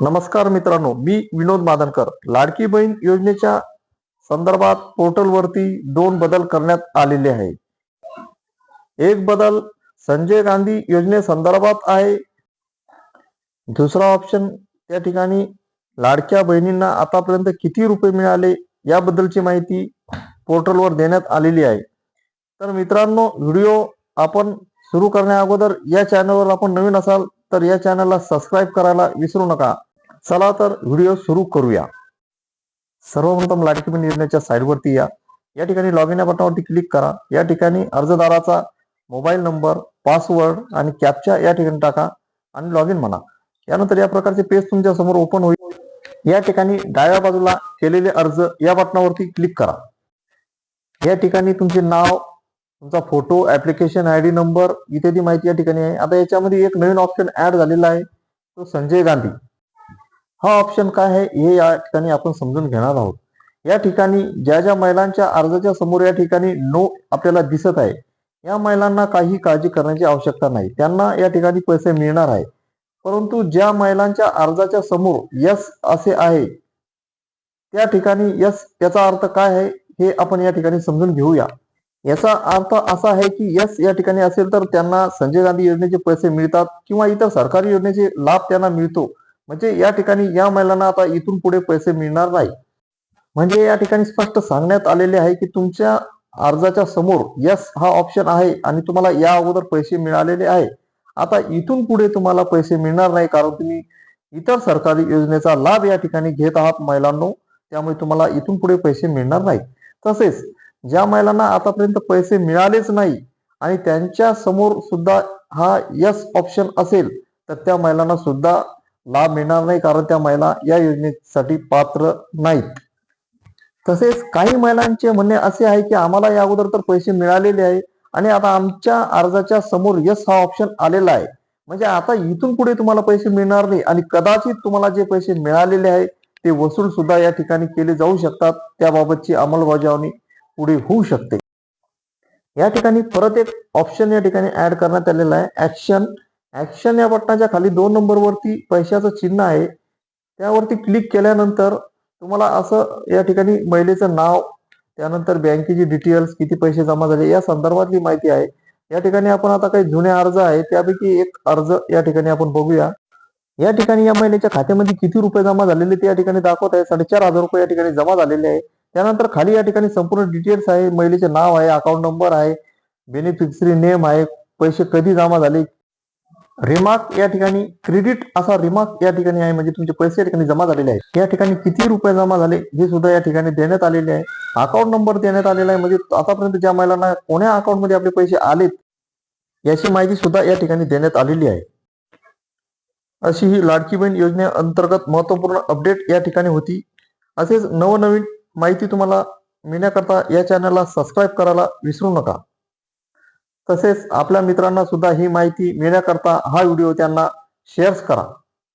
नमस्कार मित्रांनो मी विनोद मादनकर. लाडकी बहीण योजनेच्या संदर्भात पोर्टलवरती दोन बदल करण्यात आलेले आहे एक बदल संजय गांधी योजनेसंदर्भात आहे. दुसरा ऑप्शन त्या ठिकाणी लाडक्या बहिणींना आतापर्यंत किती रुपये मिळाले याबद्दलची माहिती पोर्टलवर देण्यात आलेली आहे. तर मित्रांनो व्हिडिओ आपण सुरू करण्या अगोदर या चॅनलवर आपण नवीन असाल तर या चॅनलला सबस्क्राईब करायला विसरू नका. चला तर व्हिडिओ सुरू करूया. सर्वप्रथम लाडकी बहीण योजनेच्या साईडवरती या. या ठिकाणी लॉग इन या बटनावरती क्लिक करा. या ठिकाणी अर्जदाराचा मोबाईल नंबर पासवर्ड आणि कॅपचा या ठिकाणी टाका आणि लॉग इन म्हणा. यानंतर या प्रकारचे पेज तुमच्यासमोर ओपन होईल. या ठिकाणी डाव्या बाजूला केलेले अर्ज या बटनावरती क्लिक करा. या ठिकाणी तुमचे नाव तुमचा photo application I D number इत्यादी माहिती या ठिकाणी आहे. आता याच्यामध्ये एक नवीन ऑप्शन ऍड झालेला आहे. तो संजय गांधी. हा ऑप्शन काय आहे? हे या ठिकाणी आपण समजून घेणार आहोत. या ठिकाणी ज्या ज्या महिलांच्या अर्जाच्या समोर या ठिकाणी नो आपल्याला दिसत आहे या महिलांना काही काळजी करण्याची आवश्यकता नाही. त्यांना या ठिकाणी पैसे मिळणार आहे. परंतु ज्या महिलांच्या अर्जाच्या समोर यस असे आहे त्या ठिकाणी यस याचा अर्थ काय आहे? हे आपण या ठिकाणी समजून घेऊया. याचा अर्थ असा आहे की यस या ठिकाणी असेल तर त्यांना संजय गांधी योजनेचे पैसे मिळतात किंवा इतर सरकारी योजनेचे लाभ त्यांना मिळतो. म्हणजे या ठिकाणी या महिलांना आता इथून पुढे पैसे मिळणार नाही. म्हणजे या ठिकाणी स्पष्ट सांगण्यात आलेले आहे की तुमच्या अर्जाच्या समोर यस हा ऑप्शन आहे आणि तुम्हाला या अगोदर पैसे मिळालेले आहे. आता इथून पुढे तुम्हाला पैसे मिळणार नाही कारण तुम्ही इतर सरकारी योजनेचा लाभ या ठिकाणी घेत आहात महिलांनो. त्यामुळे तुम्हाला इथून पुढे पैसे मिळणार नाही. तसेच ज्या महिलांना आतापर्यंत पैसे मिळालेच नाही आणि त्यांच्यासमोर सुद्धा हा यस ऑप्शन असेल तर त्या महिलांना सुद्धा लाभ मिळणार नाही कारण त्या महिला या योजनेसाठी पात्र नाहीत. तसेच काही महिलांचे म्हणणे असे आहे की आम्हाला या अगोदर तर पैसे मिळालेले आहे आणि आता आमच्या अर्जाच्या समोर यस हा ऑप्शन आलेला आहे. म्हणजे आता इथून पुढे तुम्हाला पैसे मिळणार नाही आणि कदाचित तुम्हाला जे पैसे मिळालेले आहे ते वसूल सुद्धा या ठिकाणी केले जाऊ शकतात. त्याबाबतची अंमलबजावणी पुढे होऊ शकते. या ठिकाणी परत एक ऑप्शन या ठिकाणी ऍड करण्यात आलेला आहे. ऍक्शन ऍक्शन या बटनाच्या खाली दोन नंबरवरती पैशाचं चिन्ह आहे. त्यावरती क्लिक केल्यानंतर तुम्हाला असं या ठिकाणी महिलेचं नाव त्यानंतर बँकेची डिटेल्स किती पैसे जमा झाले या संदर्भातली माहिती आहे. या ठिकाणी आपण आता काही जुने अर्ज आहे त्यापैकी एक अर्ज या ठिकाणी आपण बघूया. या ठिकाणी या महिलेच्या खात्यामध्ये किती रुपये जमा झालेले ते या ठिकाणी दाखवत आहे. साडेचार हजार रुपये या ठिकाणी जमा झालेले आहे. त्यानंतर खाली या ठिकाणी संपूर्ण डिटेल्स आहे. महिलेचे नाव आहे अकाउंट नंबर आहे बेनिफिशरी नेम आहे पैसे कधी जमा झाले रिमार्क या ठिकाणी क्रेडिट असा रिमार्क या ठिकाणी आहे म्हणजे तुमचे पैसे या ठिकाणी जमा झालेले आहेत. या ठिकाणी किती रुपये जमा झाले हे सुद्धा या ठिकाणी देण्यात आलेले आहे. अकाउंट नंबर देण्यात आलेला आहे म्हणजे आतापर्यंत ज्या महिलांना कोण्या अकाउंटमध्ये आपले पैसे आलेत याची माहिती सुद्धा या ठिकाणी देण्यात आलेली आहे. अशी ही लाडकी बहीण योजनेअंतर्गत महत्त्वपूर्ण अपडेट या ठिकाणी होती. असेच नवनवीन माहिती तुम्हाला मिळण्याकरता या चॅनलला सबस्क्राईब करायला विसरू नका. तसेच आपल्या मित्रांना सुद्धा ही माहिती मिळण्याकरता हा व्हिडिओ त्यांना शेअर्स करा.